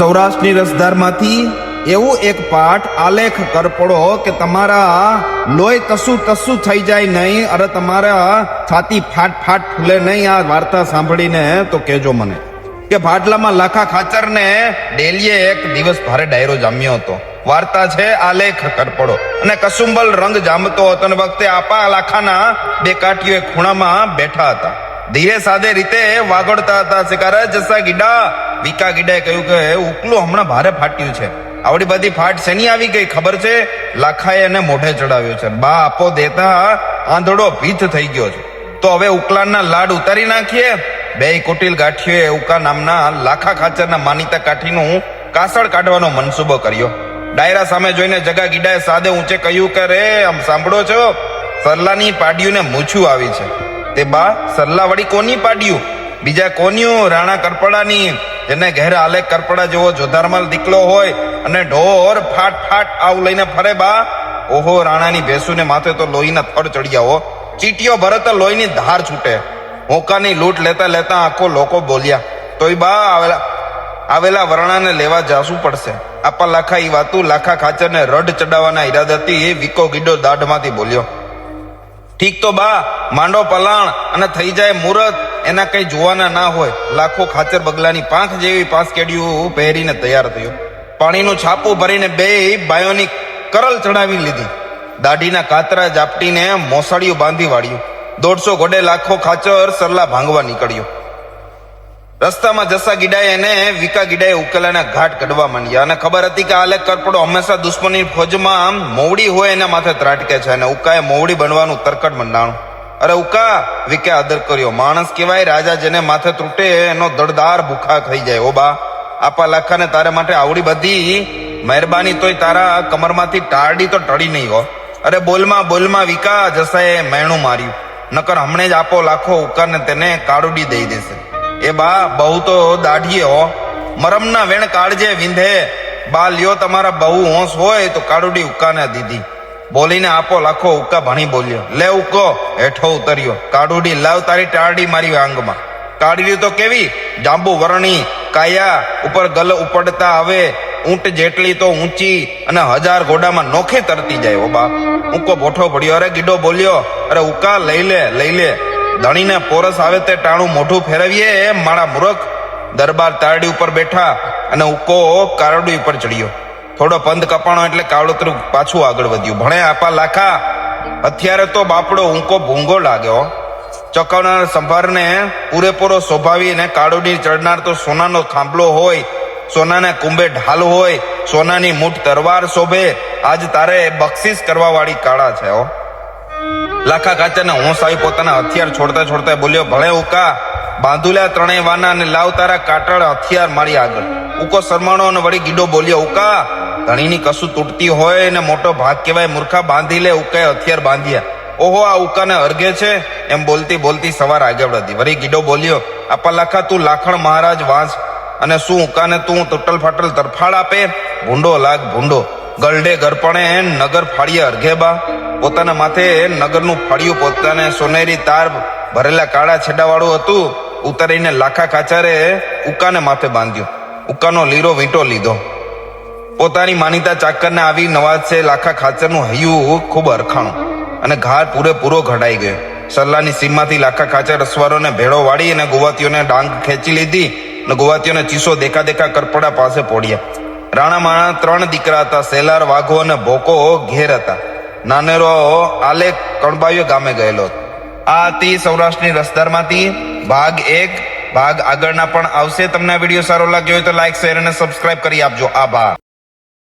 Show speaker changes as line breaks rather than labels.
સૌરાષ્ટ્રની રસધારમાંથી એવું એક પાઠ આલેખ કરપડો કે તમારા લોહી તસુ તસુ થઈ જાય નહીં, અરે તમારા છાતી ફાટ ફાટ ફૂલે નહીં, આ વાર્તા સાંભળીને તો કહેજો મને. કે ભાટલામાં લાખા ખાચરને ડેલીએ એક દિવસ ભારે ડાયરો જામ્યો હતો. વાર્તા છે આલેખ કરપડો અને કસુંબલ રંગ જામતો હતો અને વખતે આપા લાખાના બે કાટીઓ ખૂણામાં બેઠા હતા. ધીરે સાદે રીતે વાગડતા હતા શિકારે, જસા ગીડા વિકા ગીડાએ કહ્યું કે ઉકલું હમણાં ભારે ફાટ્યું છે. આવડી બધી ફાટ શેની આવી ગઈ ખબર છે? લાખાએ એને મોઢે ચડાવ્યો છે. બા આપો દેતા આંધળો ભીત થઈ ગયો છે. તો હવે ઉકલાના લાડ ઉતારી નાખીએ? બે કુટિલ ગાંઠીઓએ ઉકા નામના લાખા ખાચરના માનીતા કાઠીનું કાસળ કાઢવાનો મનસૂબો કર્યો. ડાયરા સામે જોઈને જગા ગીડાએ સાદે ઊંચે કહ્યું કે, રે, આમ સાંભળો છો? સરલાની પાડ્યુંને મૂછું આવી છે. તે બા, સરલા વળી કોની પાડ્યું બીજા કોન્યું રાણા કરપડાની? જેને ઘેર આલે કરપડા જેવો જોધારમાલ દીકલો હોય અને ઢોર ફાટ ફાટ આવ લઈને ફરે બા. ઓહો, રાણાની ભેંસુને માથે તો લોહીના થડ ચડ્યા હો. ચીટીઓ ભરત લોહીની ધાર છૂટે. હોકાની લૂંટ લેતા લેતા આખો લોકો બોલ્યા, તોય બા, આવેલા આવેલા વરણાને લેવા જાસું પડશે. આપા લાખા ઈ વાતું, લાખા ખાચરને રડ ચડાવવાના ઈરાદાથી એ વિકો ગીડો દાઢમાંથી બોલ્યો, ઠીક તો બા, માંડો પલાણ અને થઈ જાય મુહૂર્ત એના કઈ જોવાના ના હોય, લાખો ખાચર બગલાની પાંખ જેવી પાંચ કેડીઓ પહેરીને તૈયાર થયો. પાણીનું છાપું ભરીને બે બાયોની કરલ ચડાવી લીધી. દાઢીના કાતરા જાપટીને મોસાળીઓ બાંધી વાળ્યું. દોઢસો ઘોડે લાખો ખાચર સરલા ભાંગવા નીકળ્યો. રસ્તામાં જસા ગીડાએ એને વિકા ગીડાએ ઉકેલાના ઘાટ કઢવા માંડ્યા અને ખબર હતી કે આલેખ કરપડો હંમેશા દુશ્મની ફોજમાં મોવડી હોય એના માથે ત્રાટકે છે અને ઉકાએ મોવડી બનવાનું તરકટ મંડાણું અરે ઉકા, વિકે આદર કર્યો. માણસ કહેવાય, રાજા જેને માથે તૂટે, એનો દળદાર ભૂખા થઈ જાય. ઓ બા, આપા લાખાને તારા માટે આવડી બધી. મહેરબાની તોય તારા કમરમાંથી ટાળડી તો ટળી નહીં, હો. અરે બોલમાં બોલમાં વિકા, જસાએ મેણું માર્યું. નકર હમણે જ આપો લાખો ઉકાને તેને કાળુડી દઈ દેશે. એ બા, બહુ તો દાઢીએ, હો. મરમના વેણ કાળજે વિંધે. બા, લ્યો તમારા બહુ હોંશ હોય તો કાળુડી ઉકાને દીધી. બોલીને આપો, લાખો, ઉકા ભણી બોલ્યો. લે ઉકો, હેઠો ઉતર્યો. કાડુડી, લાવ તારી ટારડી મારી આંગમાં. કાળડી તો કેવી? જાંબુ વરણી, કાયા, ઉપર ગલ ઉપડતા આવે ઊંટ જેટલી તો ઊંચી અને હજાર ઘોડામાં નોખે તરતી જાય ઓબા ઉકો બોઠો પડ્યો અરે ગીડો બોલ્યો, અરે ઉકા, લઈ લે લઈ લે. ધણીને પોરસ આવે તે ટાણું મોઢું ફેરવીએ, એમ મારા મૂર્ખ દરબાર તારડી ઉપર બેઠા અને ઉકો કારડી ઉપર ચડ્યો. થોડો પંદ કપાણો એટલે કાવડોતરું પાછું આગળ વધ્યું. ભણે આપા લાખા, અત્યારે તો બાપડો ઊંકો ભૂંગો લાગ્યો. ચકવનાર સંભારને પૂરેપૂરો સ્વભાવી અને કાળુડી ચડનાર તો સોનાનો થાંભલો હોય, સોનાના કુંભે ઢાલ હોય, સોનાની મૂઠ તરવાર શોભે. આજ તારે બક્ષિસ કરવા વાળી કાળા છે, હો. લાખા કાચાને હોંશ આવી પોતાના હથિયાર છોડતા છોડતા બોલ્યો ભલે ઉકા બાંધુલ્યા ત્રણેય વાના અને લાવ તારા કાટળ હથિયાર મારી આગળ. ઉકો શરમાણો અને વળી ગીડો બોલ્યો, ઉકા ધણીની કશું તૂટતી હોય ને મોટો ભાગ કહેવાય મૂર્ખા બાંધી લે, ઉકાએ હથિયાર બાંધ્યા. ઓહો, આ ઉકાને અર્ઘે છે? એમ બોલતી બોલતી સવાર આગળ વધી વળી ગીડો બોલ્યો, આપા લાખા તું લાખણ મહારાજ વાંચ અને શું ઉકાને તું તૂટલ ફાટલ તરફાડ આપે? ભૂંડો લાગ ભૂંડો. ગરડે ગરપણે નગર ફાળીએ અર્ઘે બા. પોતાના માથે નગરનું ફાળિયું પોતાને સોનેરી તાર ભરેલા કાળા છેડાવાળું હતું. ઉતારીને લાખા કાચારે ઉકાને માથે બાંધ્યું. ઉકાનો લીરો વીંટો લીધો. પોતાની માનીતા ચાકરને આવી નવાજ છે લાખા ખાચરનું હૈયું ખૂબ અરખાણું અને ઘાર પૂરેપૂરો ઘડાઈ ગયો. સરલાની સીમમાંથી લાખા ખાચર અસવારોને ભેળો વાળી અને ગુવાતીઓને ડાંગ ખેંચી લીધી અને ગુવાતીઓને ચીસો દેખા દેખા કરપડા પાસે પોડ્યા. રાણામાં ત્રણ દીકરા હતા, સેલાર, વાઘો અને ભોકો ઘેર હતા. નાનેરો આલે કણબાયો ગામે ગયેલો આ હતી સૌરાષ્ટ્રની રસદારમાંથી. ભાગ એક, ભાગ આગળના પણ આવશે. તમને આ વીડિયો સારો લાગ્યો હોય તો લાઈક, શેર અને સબસ્ક્રાઇબ કરી આપજો. આભાર.